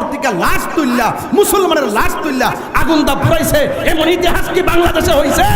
কবর লাশ তুললা মুসলমানের লাশ তুললা আগুন দা পুরাইছে এমন ইতিহাস কি বাংলাদেশে হয়েছে